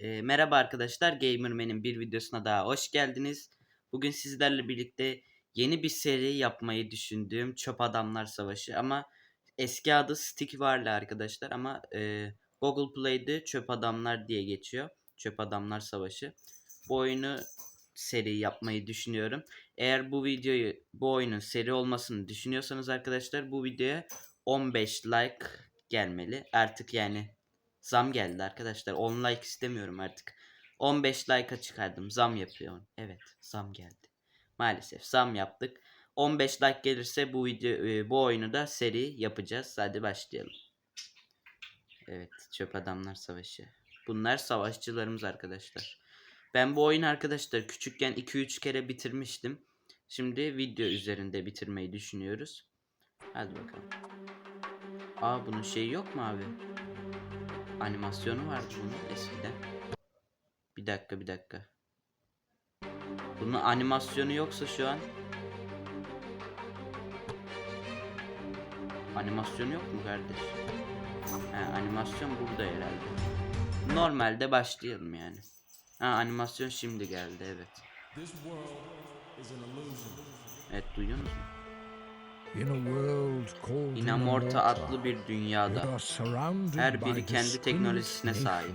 E, merhaba arkadaşlar, Gamerman'in bir videosuna daha hoş geldiniz. Bugün sizlerle birlikte yeni bir seri yapmayı düşündüğüm Çöp Adamlar Savaşı ama eski adı Stick War'la arkadaşlar ama e, Google Play'de Çöp Adamlar diye geçiyor. Çöp Adamlar Savaşı. Bu oyunu seri yapmayı düşünüyorum. Eğer bu videoyu, bu oyunun seri olmasını düşünüyorsanız arkadaşlar bu videoya 15 like gelmeli. Artık yani Zam geldi arkadaşlar. 10 like istemiyorum artık. 15 like'a çıkardım. Zam yapıyorum. Evet zam geldi. Maalesef zam yaptık. 15 like gelirse bu video e, bu oyunu da seri yapacağız. Hadi başlayalım. Evet çöp adamlar savaşı. Bunlar savaşçılarımız arkadaşlar. Ben bu oyunu arkadaşlar küçükken 2-3 kere bitirmiştim. Şimdi video üzerinde bitirmeyi düşünüyoruz. Hadi bakalım. Aa bunun şeyi yok mu abi? Animasyonu vardı bunun eskiden. Bir dakika bir dakika. Bunun animasyonu yoksa şu an Animasyon yok mu kardeş? He, animasyon burada herhalde. Normalde başlayalım yani. Ha animasyon şimdi geldi evet. Evet duyuyorsunuz mu? Inamorta adlı bir dünyada her biri kendi teknolojisine sahip.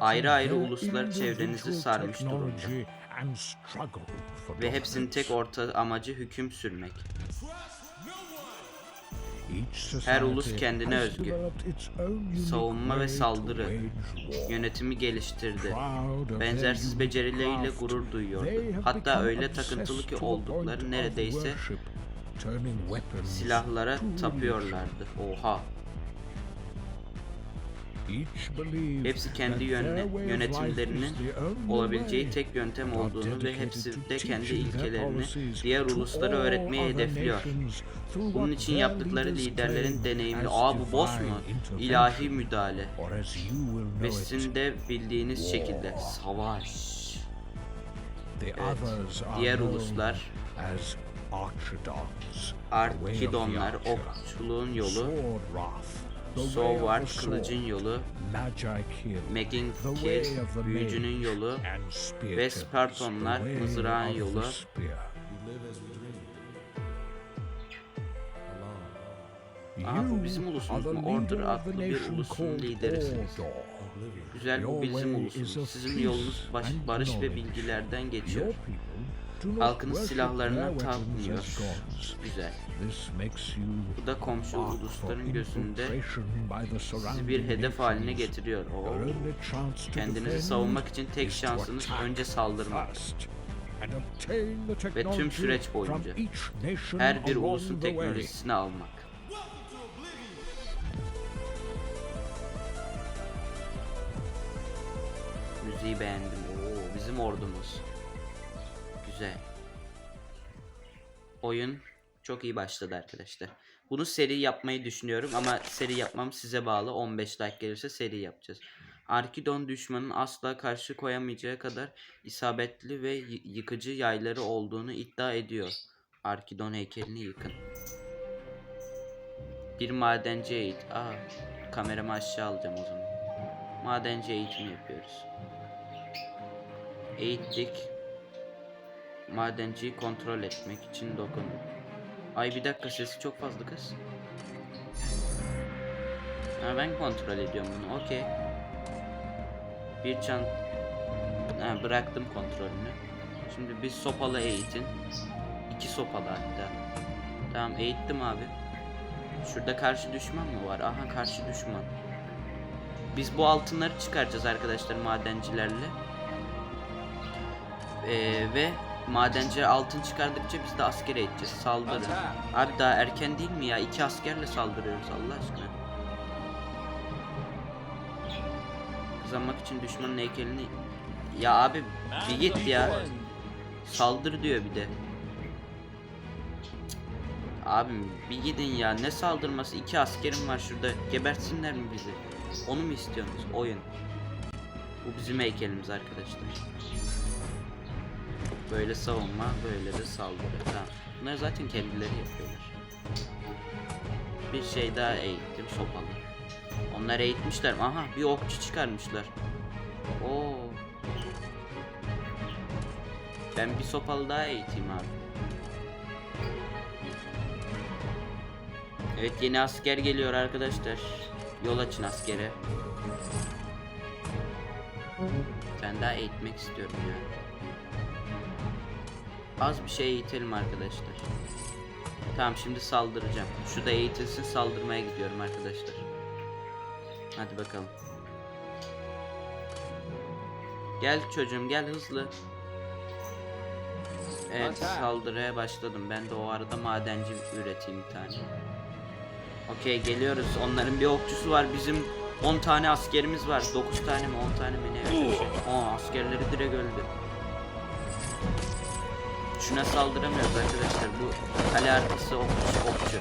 Ayrı ayrı uluslar çevrenizi sarmış durumda. Ve hepsinin tek orta amacı hüküm sürmek. her ulus kendine özgü. Savunma ve saldırı yönetimi geliştirdi. Benzersiz becerileriyle gurur duyuyordu. Hatta öyle takıntılı ki oldukları neredeyse silahlara tapıyorlardı. Oha. Hepsi kendi yönle, yönetimlerinin olabileceği tek yöntem olduğunu ve hepsi de kendi ilkelerini diğer uluslara öğretmeyi hedefliyor. Bunun için yaptıkları liderlerin deneyimli ''Aa bu boss mu? İlahi müdahale. Ve sizin de bildiğiniz şekilde savaş. Diğer uluslar Arkidonlar, okçuluğun yolu, Soward, kılıcın yolu, Megin büyücünün yolu. ve Spartonlar, mızrağın yolu. Aa bu bizim ulusumuz mu? Order adlı bir ulusun liderisiniz. Güzel bu bizim ulusumuz. Sizin yolunuz baş, barış ve bilgilerden geçiyor. Halkınız silahlarına tapmıyor. Güzel. Bu da komşu ulusların gözünde sizi bir hedef haline getiriyor. Oo. Kendinizi savunmak için tek şansınız önce saldırmak. ve tüm süreç boyunca Her bir ulusun teknolojisini almak. Müziği beğendim. Oo, bizim ordumuz. Güzel. Oyun çok iyi başladı arkadaşlar. Bunu seri yapmayı düşünüyorum ama seri yapmam size bağlı. 15 like gelirse seri yapacağız. Arkidon düşmanın asla karşı koyamayacağı kadar isabetli ve yıkıcı yayları olduğunu iddia ediyor. Arkidon heykelini yıkın. Bir madenci eğit. Aa, kameramı aşağı alacağım o zaman. Madenci eğitimi yapıyoruz. Eğittik. Madenciyi kontrol etmek için dokun. Ay bir dakika sesi çok fazla kız. Ha ben kontrol ediyorum bunu. Okey. Bir çan ha, bıraktım kontrolünü. Şimdi bir sopalı eğitin. İki sopalı hatta. Tamam eğittim abi. Şurada karşı düşman mı var? Aha karşı düşman. Biz bu altınları çıkaracağız arkadaşlar madencilerle. Ee, ve madenci altın çıkardıkça biz de askere edeceğiz. Saldırı. Abi daha erken değil mi ya? İki askerle saldırıyoruz Allah aşkına. Kazanmak için düşmanın heykelini... Ya abi bir git ya. Saldır diyor bir de. Abim bir gidin ya ne saldırması iki askerim var şurada gebertsinler mi bizi onu mu istiyorsunuz oyun bu bizim heykelimiz arkadaşlar böyle savunma böyle de saldırı tamam bunlar zaten kendileri yapıyorlar bir şey daha eğittim sopalı onlar eğitmişler aha bir okçu çıkarmışlar Oo. Ben bir sopalı daha eğiteyim abi. Evet yeni asker geliyor arkadaşlar. Yol açın askere. Ben daha eğitmek istiyorum ya. Az bir şey eğitelim arkadaşlar. Tamam şimdi saldıracağım. Şu da eğitilsin saldırmaya gidiyorum arkadaşlar. Hadi bakalım. Gel çocuğum gel hızlı. Evet saldırıya başladım. Ben de o arada madenci üreteyim bir tane. Okey geliyoruz. Onların bir okçusu var. Bizim 10 tane askerimiz var. 9 tane mi 10 tane mi ne öyle bir şey. Askerleri direkt öldü. Şuna saldıramıyoruz arkadaşlar. Bu kale arkası okçu okçu.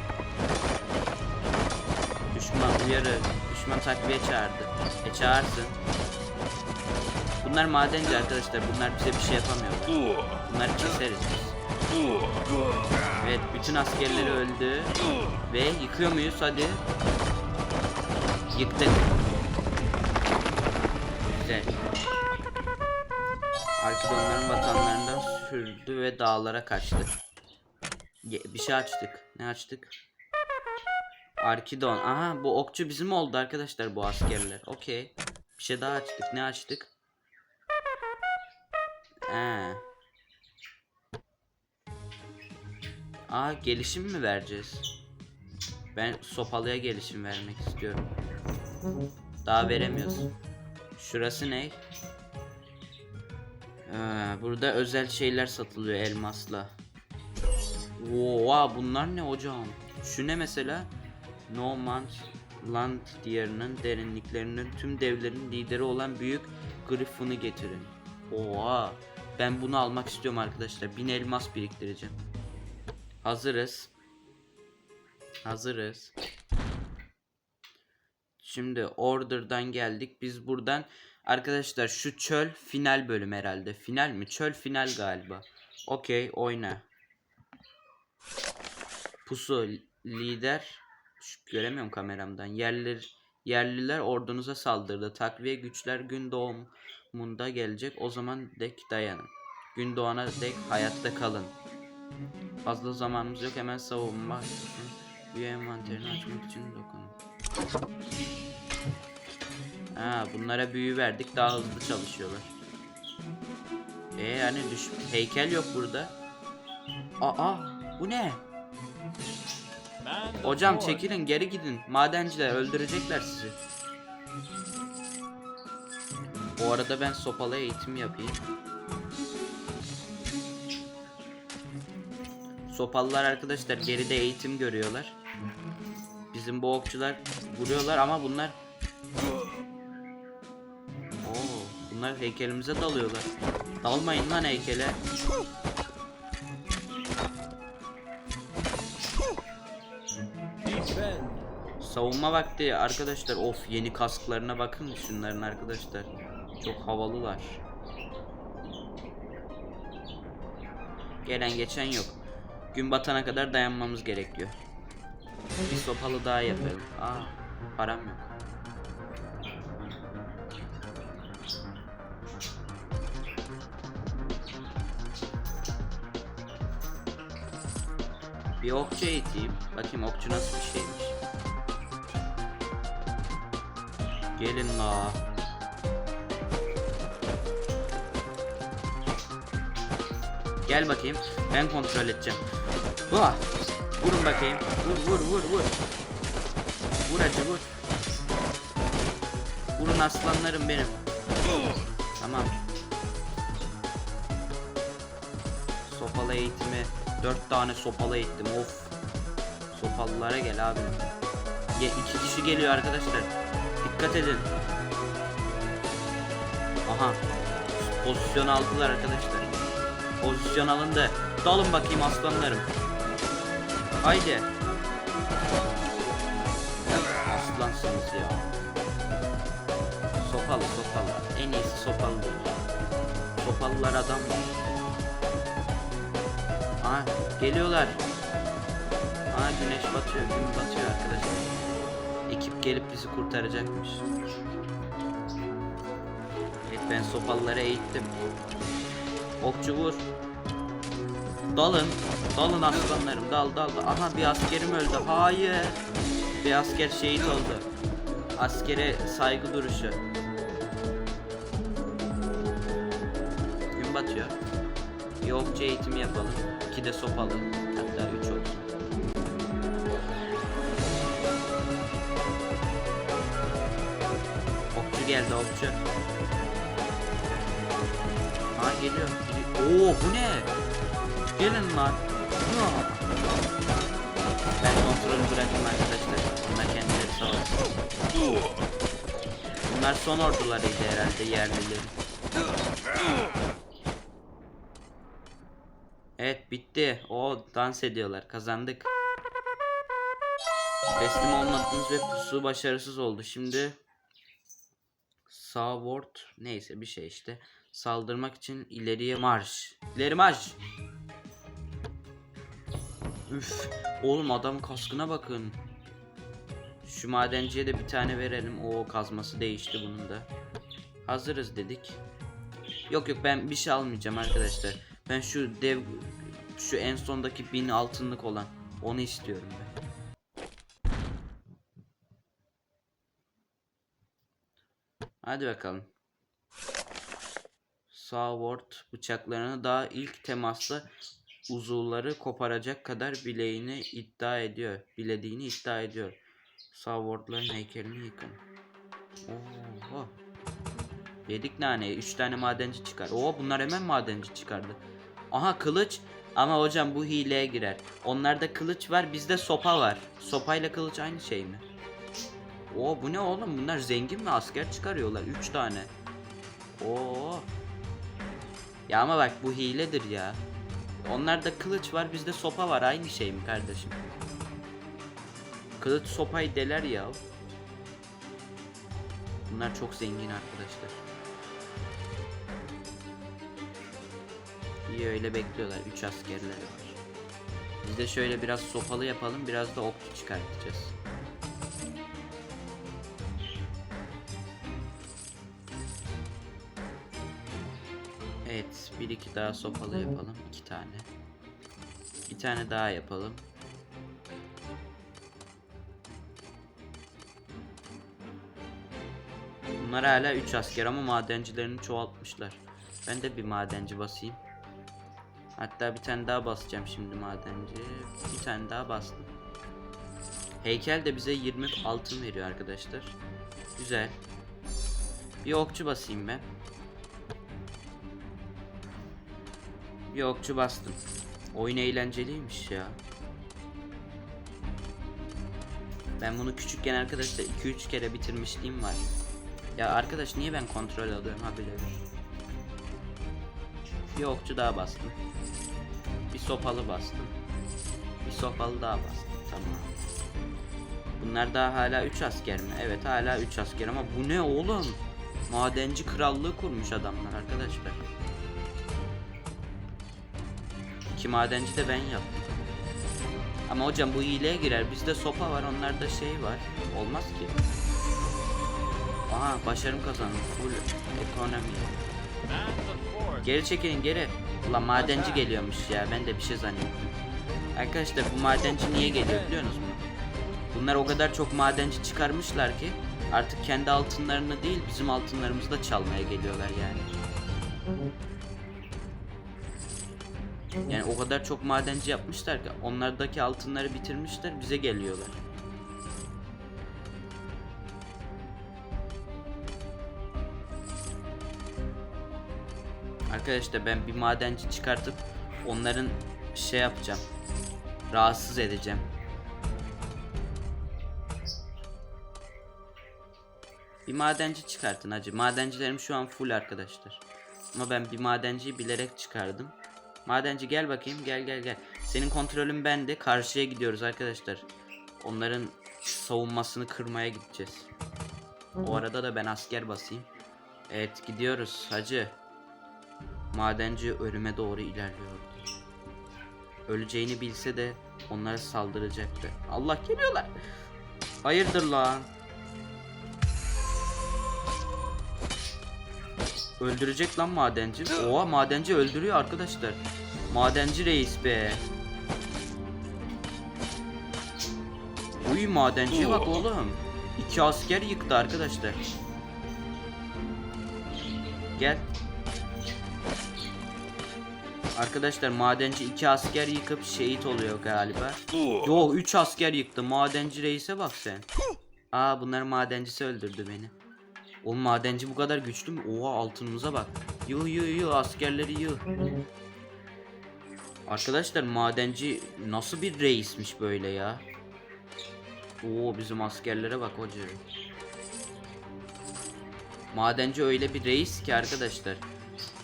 Düşman uyarı. Düşman takviye çağırdı. E çağırsın. Bunlar madenci arkadaşlar. Bunlar bize bir şey yapamıyorlar. Bunları keseriz biz. Evet bütün askerleri öldü. Ve yıkıyor muyuz hadi. Yıktık. Güzel. Arkidonların vatanlarından sürdü ve dağlara kaçtı. Bir şey açtık. Ne açtık? Arkidon. Aha bu okçu bizim oldu arkadaşlar bu askerler. Okey. Bir şey daha açtık. Ne açtık? Ee. Aa gelişim mi vereceğiz? Ben sopalıya gelişim vermek istiyorum. Daha veremiyoruz. Şurası ne? Burada özel şeyler satılıyor elmasla. Oha bunlar ne hocam? Şu ne mesela? No Man's Land diyarının derinliklerinin tüm devlerin lideri olan büyük Griffin'i getirin. Oha. Ben bunu almak istiyorum arkadaşlar. Bin elmas biriktireceğim. Hazırız. Hazırız. Şimdi order'dan geldik. Biz buradan arkadaşlar şu çöl final bölüm herhalde. Final mi? Çöl final galiba. Okey oyna. Pusu lider göremiyorum kameramdan. Yerler yerliler ordunuza saldırdı. Takviye güçler gün doğumunda gelecek. O zaman dek dayanın. Gün doğana dek hayatta kalın. Fazla zamanımız yok hemen savunma. Üye envanterini açmak için dokunun. Ha, bunlara büyü verdik daha hızlı çalışıyorlar. E yani düş heykel yok burada. Aa bu ne? Hocam çekilin geri gidin. Madenciler öldürecekler sizi. Bu arada ben sopalı eğitim yapayım. Sopalılar arkadaşlar geride eğitim görüyorlar. Bizim bu okçular vuruyorlar ama bunlar Bunlar heykelimize dalıyorlar. Dalmayın lan heykele. Savunma vakti arkadaşlar. Of yeni kasklarına bakın şunların arkadaşlar. Çok havalılar. Gelen geçen yok. Gün batana kadar dayanmamız gerekiyor. Bir sopalı daha yapalım. Aa, param yok. Bir okçu eğiteyim. Bakayım okçu nasıl bir şeymiş. Gelin la. Gel bakayım. Ben kontrol edeceğim. Vah. Vurun bakayım. Vur vur vur vur. Vur hacı vur. Vurun aslanlarım benim. Tamam. Sopalı eğitimi. Dört tane sopalı eğittim. Of. Sopalılara gel abi. Ya iki kişi geliyor arkadaşlar. Dikkat edin. Aha. Pozisyon aldılar arkadaşlar. Pozisyon alındı. Dalın bakayım aslanlarım. Haydi. Aslansınız ya. Sopalı sopalı. En iyisi sopalı. Sopalılar adam var. Aa geliyorlar. Aa güneş batıyor. Gün batıyor arkadaşlar. Ekip gelip bizi kurtaracakmış. Evet Ben sopalıları eğittim. Okçu vur. Dalın. Dalın aslanlarım. Dal dal. dal. Aha bir askerim öldü. Hayır. Bir asker şehit oldu. Askere saygı duruşu. Gün batıyor. Bir okçu eğitimi yapalım. İki de sopalı. Hatta üç olsun. Okçu geldi okçu. Ha geliyor. Oo bu ne? Gelin lan. Ben kontrolü bırakayım arkadaşlar. Bunlar kendileri savaşsın. Bunlar son ordularıydı herhalde yerlilerin. Evet bitti. O dans ediyorlar. Kazandık. Teslim olmadınız ve pusu başarısız oldu. Şimdi Savward neyse bir şey işte. Saldırmak için ileriye marş. İleri marş. Üf. Oğlum adam kaskına bakın. Şu madenciye de bir tane verelim. O kazması değişti bunun da. Hazırız dedik. Yok yok ben bir şey almayacağım arkadaşlar. Ben şu dev şu en sondaki bin altınlık olan onu istiyorum ben. Hadi bakalım. Saward bıçaklarını daha ilk temasla uzuvları koparacak kadar bileğini iddia ediyor. Bilediğini iddia ediyor. Saward'ların heykelini yıkın. Oho. Yedik naneyi. 3 tane madenci çıkar. Oo bunlar hemen madenci çıkardı. Aha kılıç. Ama hocam bu hileye girer. Onlarda kılıç var bizde sopa var. Sopayla kılıç aynı şey mi? Oo bu ne oğlum bunlar zengin mi asker çıkarıyorlar 3 tane. Oo. Ya ama bak bu hiledir ya. Onlarda kılıç var bizde sopa var aynı şey mi kardeşim? Kılıç sopayı deler ya. Bunlar çok zengin arkadaşlar. İyi öyle bekliyorlar 3 askerleri var. Biz de şöyle biraz sopalı yapalım biraz da okçu çıkartacağız. Evet, bir iki daha sopalı yapalım. iki tane. Bir tane daha yapalım. Bunlar hala 3 asker ama madencilerini çoğaltmışlar. Ben de bir madenci basayım. Hatta bir tane daha basacağım şimdi madenci. Bir tane daha bastım. Heykel de bize 20 altın veriyor arkadaşlar. Güzel. Bir okçu basayım ben. Bir okçu bastım. Oyun eğlenceliymiş ya. Ben bunu küçükken arkadaşlar 2-3 kere bitirmişliğim var. Ya arkadaş niye ben kontrol alıyorum ha bile bir. Bir okçu daha bastım. Bir sopalı bastım. Bir sopalı daha bastım. Tamam. Bunlar daha hala 3 asker mi? Evet hala 3 asker ama bu ne oğlum? Madenci krallığı kurmuş adamlar arkadaşlar. İki madenci de ben yaptım. Ama hocam bu iyiliğe girer. Bizde sopa var, onlarda şey var. Olmaz ki. Aha başarım kazandım. Full ekonomi. Geri çekilin geri. Ulan madenci geliyormuş ya. Ben de bir şey zannettim. Arkadaşlar bu madenci niye geliyor biliyor musunuz? Bunlar o kadar çok madenci çıkarmışlar ki artık kendi altınlarını değil bizim altınlarımızı da çalmaya geliyorlar yani. Yani o kadar çok madenci yapmışlar ki onlardaki altınları bitirmişler bize geliyorlar. Arkadaşlar ben bir madenci çıkartıp onların şey yapacağım. Rahatsız edeceğim. Bir madenci çıkartın hacı. Madencilerim şu an full arkadaşlar. Ama ben bir madenciyi bilerek çıkardım. Madenci gel bakayım gel gel gel. Senin kontrolün bende. Karşıya gidiyoruz arkadaşlar. Onların savunmasını kırmaya gideceğiz. O arada da ben asker basayım. Evet gidiyoruz hacı. Madenci ölüme doğru ilerliyordu. Öleceğini bilse de onlara saldıracaktı. Allah geliyorlar. Hayırdır lan? Öldürecek lan madenci. Oha madenci öldürüyor arkadaşlar. Madenci reis be. Uy madenciye bak oğlum. İki asker yıktı arkadaşlar. Gel. Arkadaşlar madenci iki asker yıkıp şehit oluyor galiba. Yo 3 asker yıktı. Madenci reise bak sen. Aa bunlar madencisi öldürdü beni. Oğlum madenci bu kadar güçlü mü? Oha altınımıza bak. Yuh yuh yuh askerleri yuh. Arkadaşlar madenci nasıl bir reismiş böyle ya? Oo bizim askerlere bak hoca. Madenci öyle bir reis ki arkadaşlar.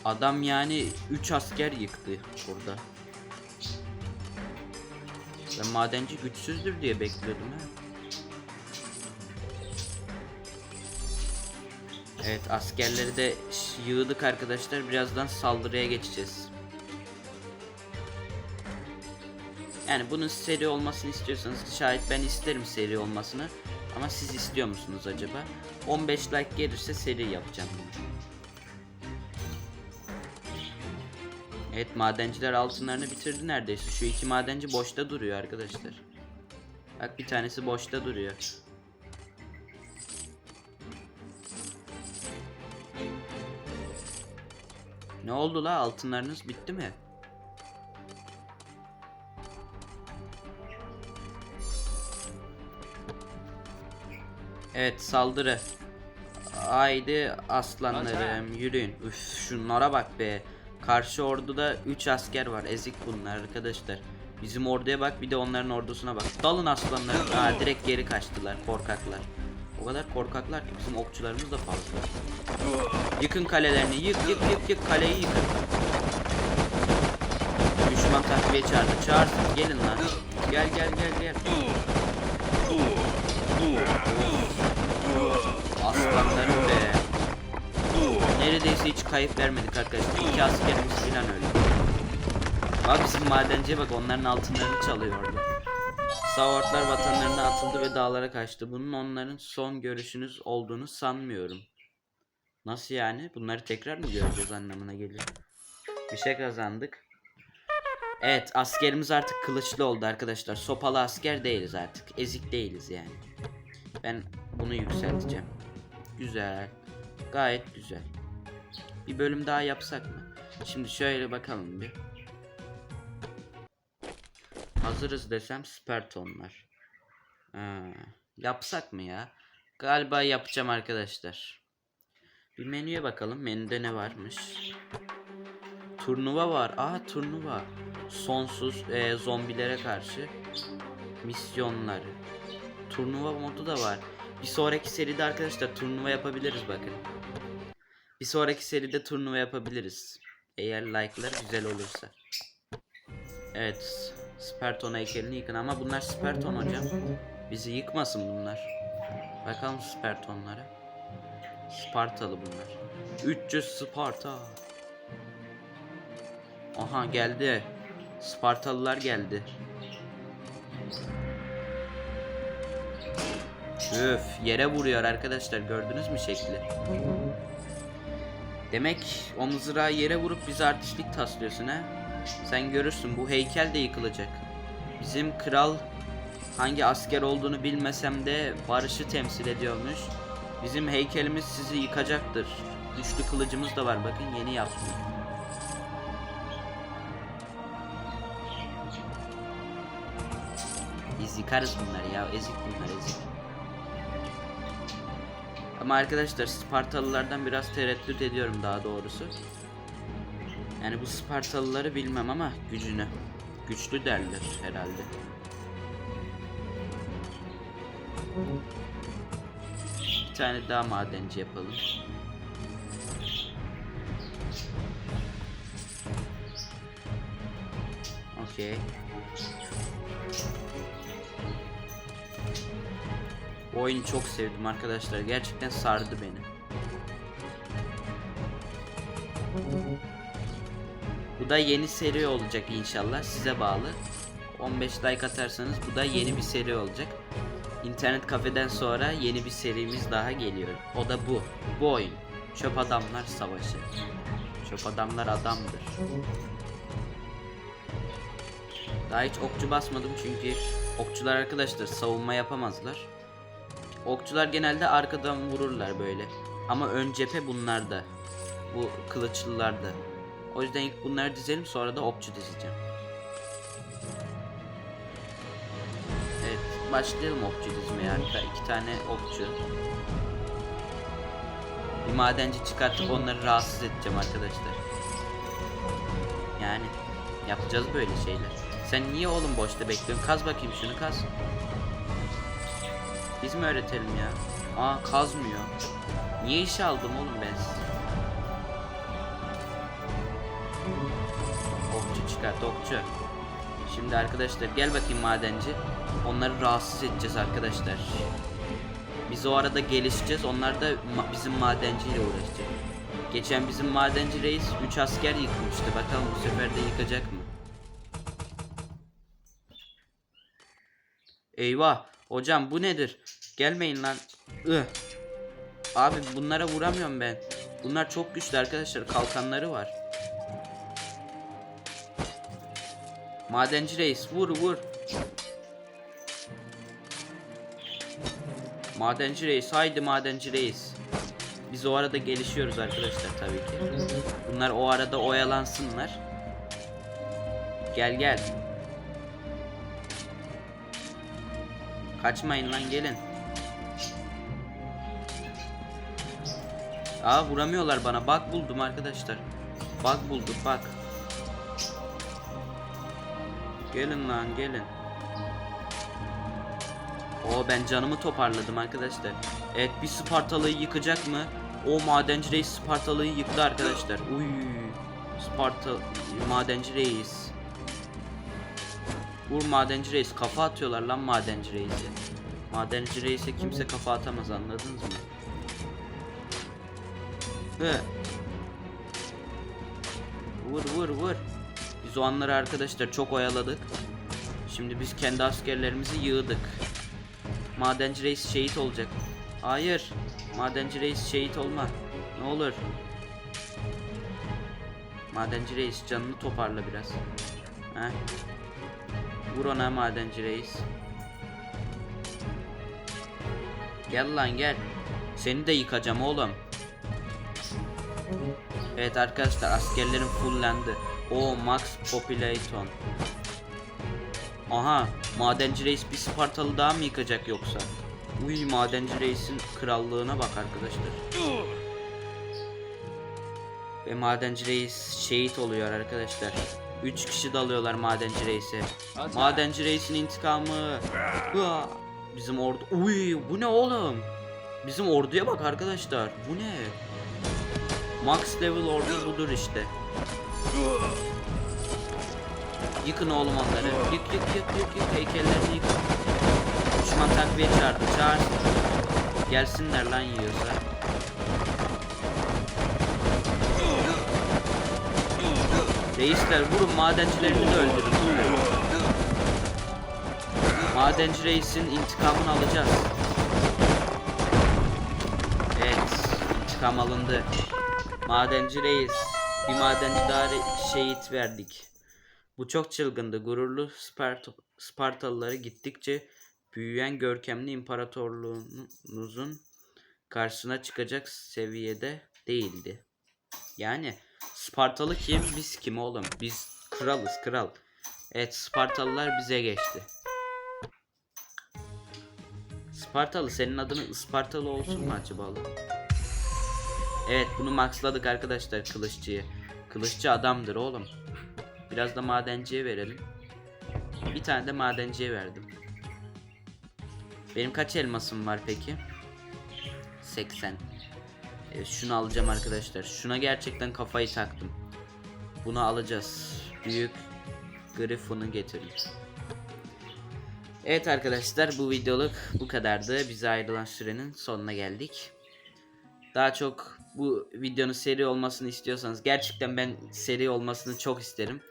Adam yani 3 asker yıktı burada. Ben madenci güçsüzdür diye bekliyordum ha. Evet askerleri de yığdık arkadaşlar. Birazdan saldırıya geçeceğiz. Yani bunun seri olmasını istiyorsanız şayet ben isterim seri olmasını. Ama siz istiyor musunuz acaba? 15 like gelirse seri yapacağım bunu. Evet madenciler altınlarını bitirdi neredeyse. Şu iki madenci boşta duruyor arkadaşlar. Bak bir tanesi boşta duruyor. Ne oldu la altınlarınız bitti mi? Evet saldırı. Haydi aslanlarım yürüyün. Üf şunlara bak be. Karşı orduda 3 asker var. Ezik bunlar arkadaşlar. Bizim orduya bak bir de onların ordusuna bak. Dalın aslanlarım. Aa direkt geri kaçtılar korkaklar. O kadar korkaklar ki bizim okçularımız da fazla. Yıkın kalelerini. Yık yık yık yık kaleyi yıkın. Düşman takviye çağırdı. Çağırsın gelin lan. Gel gel gel gel. Aslanlarım be. Neredeyse hiç kayıp vermedik arkadaşlar. İki askerimiz falan öldü. Bak bizim madenciye bak onların altınlarını çalıyordu. Savartlar vatanlarına atıldı ve dağlara kaçtı. Bunun onların son görüşünüz olduğunu sanmıyorum. Nasıl yani? Bunları tekrar mı göreceğiz anlamına geliyor. Bir şey kazandık. Evet askerimiz artık kılıçlı oldu arkadaşlar. Sopalı asker değiliz artık. Ezik değiliz yani. Ben bunu yükselteceğim. Güzel. Gayet güzel. Bir bölüm daha yapsak mı? Şimdi şöyle bakalım bir. Hazırız desem Spartonlar. Ha, yapsak mı ya? Galiba yapacağım arkadaşlar. Bir menüye bakalım. Menüde ne varmış? Turnuva var. Aa turnuva. Sonsuz e, zombilere karşı misyonları. Turnuva modu da var. Bir sonraki seride arkadaşlar turnuva yapabiliriz bakın. Bir sonraki seride turnuva yapabiliriz. Eğer like'lar güzel olursa. Evet. Sparton heykelini yıkın ama bunlar Sparton hocam. Bizi yıkmasın bunlar. Bakalım Spartonlara. Spartalı bunlar. 300 Sparta. Aha geldi. Spartalılar geldi. Üf yere vuruyor arkadaşlar gördünüz mü şekli? Demek o mızrağı yere vurup bize artistlik taslıyorsun ha? Sen görürsün bu heykel de yıkılacak. Bizim kral hangi asker olduğunu bilmesem de barışı temsil ediyormuş. Bizim heykelimiz sizi yıkacaktır. Güçlü kılıcımız da var bakın yeni yaptım. Biz yıkarız bunları ya ezik bunlar ezik. Ama arkadaşlar Spartalılardan biraz tereddüt ediyorum daha doğrusu. Yani bu Spartalıları bilmem ama gücünü. Güçlü derler herhalde. Bir tane daha madenci yapalım. Okey. Oyunu çok sevdim arkadaşlar. Gerçekten sardı beni. Bu da yeni seri olacak inşallah. Size bağlı. 15 like atarsanız bu da yeni bir seri olacak. İnternet kafeden sonra yeni bir serimiz daha geliyor. O da bu. Bu oyun. Çöp adamlar savaşı. Çöp adamlar adamdır. Daha hiç okçu basmadım çünkü okçular arkadaşlar savunma yapamazlar. Okçular genelde arkadan vururlar böyle. Ama ön cephe bunlarda. Bu kılıçlılarda. O yüzden ilk bunları dizelim sonra da okçu dizeceğim. Evet başlayalım okçu dizmeye harika. iki tane okçu. Bir madenci çıkartıp onları rahatsız edeceğim arkadaşlar. Yani yapacağız böyle şeyler. Sen niye oğlum boşta bekliyorsun? Kaz bakayım şunu kaz. Biz mi öğretelim ya? Aa kazmıyor. Niye işe aldım oğlum ben sizi? Okçu çıkart okçu. Şimdi arkadaşlar gel bakayım madenci. Onları rahatsız edeceğiz arkadaşlar. Biz o arada gelişeceğiz. Onlar da ma- bizim madenciyle uğraşacak. Geçen bizim madenci reis 3 asker yıkmıştı. Bakalım bu sefer de yıkacak mı? Eyvah. Hocam bu nedir? Gelmeyin lan. Ih. Abi bunlara vuramıyorum ben. Bunlar çok güçlü arkadaşlar. Kalkanları var. Madenci reis vur vur. Madenci reis haydi madenci reis. Biz o arada gelişiyoruz arkadaşlar tabii ki. Bunlar o arada oyalansınlar. Gel gel. Kaçmayın lan gelin. Aa vuramıyorlar bana. Bak buldum arkadaşlar. Bak bulduk bak. Gelin lan gelin. O ben canımı toparladım arkadaşlar. Evet bir Spartalı'yı yıkacak mı? O madenci reis Spartalı'yı yıktı arkadaşlar. Uy. Sparta madenci reis. Vur madenci reis kafa atıyorlar lan madenci reise. Madenci reise kimse kafa atamaz anladınız mı? Vur vur vur. Biz o anları arkadaşlar çok oyaladık. Şimdi biz kendi askerlerimizi yığdık. Madenci reis şehit olacak. Hayır. Madenci reis şehit olma. Ne olur. Madenci reis canını toparla biraz. Heh. Vur ona madenci reis. Gel lan gel. Seni de yıkacağım oğlum. Evet arkadaşlar askerlerim fullendi. O Max Populaton. Aha madenci reis bir Spartalı daha mı yıkacak yoksa? Uy madenci reisin krallığına bak arkadaşlar. Ve madenci reis şehit oluyor arkadaşlar. 3 kişi dalıyorlar madenci reise. Madenci reisin intikamı. Bizim ordu. Uy bu ne oğlum? Bizim orduya bak arkadaşlar. Bu ne? Max level ordu budur işte. Yıkın oğlum onları. Yık yık yık yık yık heykellerini yık. Düşman takviye çağırdı. Çağır. Gelsinler lan yiyorsa. Reisler vurun madencilerini de öldürün. Madenci reisin intikamını alacağız. Evet, intikam alındı. Madenci reis, bir madenci daha şehit verdik. Bu çok çılgındı. Gururlu Spart Spartalıları gittikçe büyüyen görkemli imparatorluğunuzun karşısına çıkacak seviyede değildi. Yani Spartalı kim? Biz kim oğlum? Biz kralız kral. Evet Spartalılar bize geçti. Spartalı senin adını Ispartalı olsun mu acaba? Evet bunu maxladık arkadaşlar kılıççıyı. Kılıççı adamdır oğlum. Biraz da madenciye verelim. Bir tane de madenciye verdim. Benim kaç elmasım var peki? 80. Evet, şunu alacağım arkadaşlar. Şuna gerçekten kafayı taktım. Bunu alacağız. Büyük Griffon'u getirin. Evet arkadaşlar bu videoluk bu kadardı. Bize ayrılan sürenin sonuna geldik. Daha çok bu videonun seri olmasını istiyorsanız gerçekten ben seri olmasını çok isterim.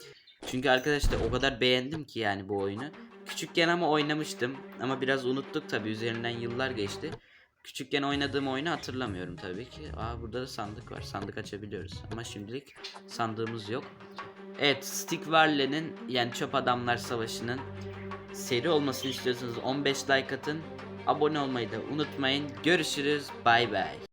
Çünkü arkadaşlar o kadar beğendim ki yani bu oyunu. Küçükken ama oynamıştım ama biraz unuttuk tabi üzerinden yıllar geçti. Küçükken oynadığım oyunu hatırlamıyorum tabii ki. Aa burada da sandık var. Sandık açabiliyoruz. Ama şimdilik sandığımız yok. Evet, Stick Varley'nin yani Çöp Adamlar Savaşı'nın seri olmasını istiyorsanız 15 like atın. Abone olmayı da unutmayın. Görüşürüz. Bay bay.